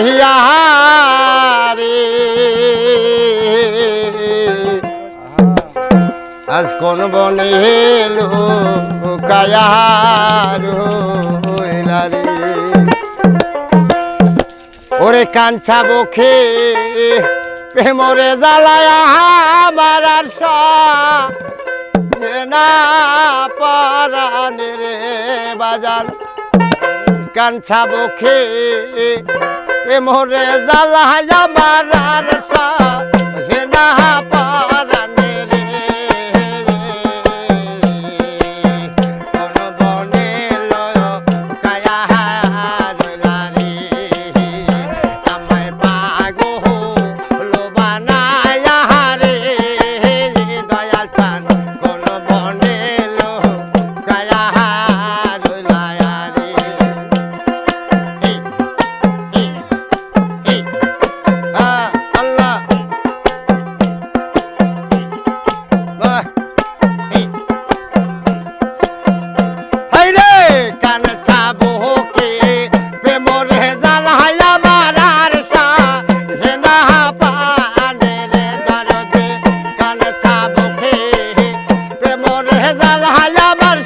রহিয়া রে আজ কোন বনে হেলো কায়ারে ওরে কাঞ্চা বখে প্রেমরে জ্বালায় আমার আর বাজার। কাঞ্চা বখে মোরে জালা বারার সা হেনা ভেজাল হাজাবার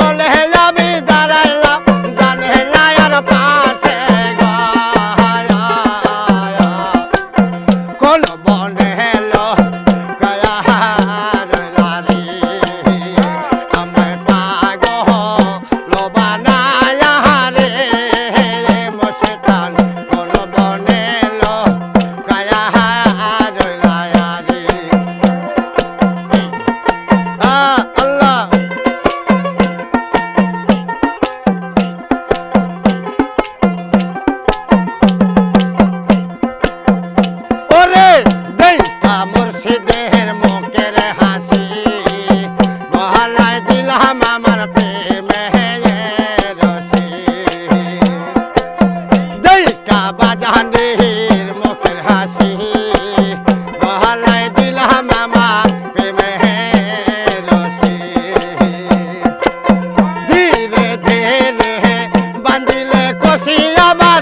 বলে আমি দিলাম আমার প্রেমে রসে দইটা বাজান দেহের মুখের হাসি গহলায় দিলাম আমার প্রেমে রসে ধীরে ধীরে বান্ধিলে কষি আমার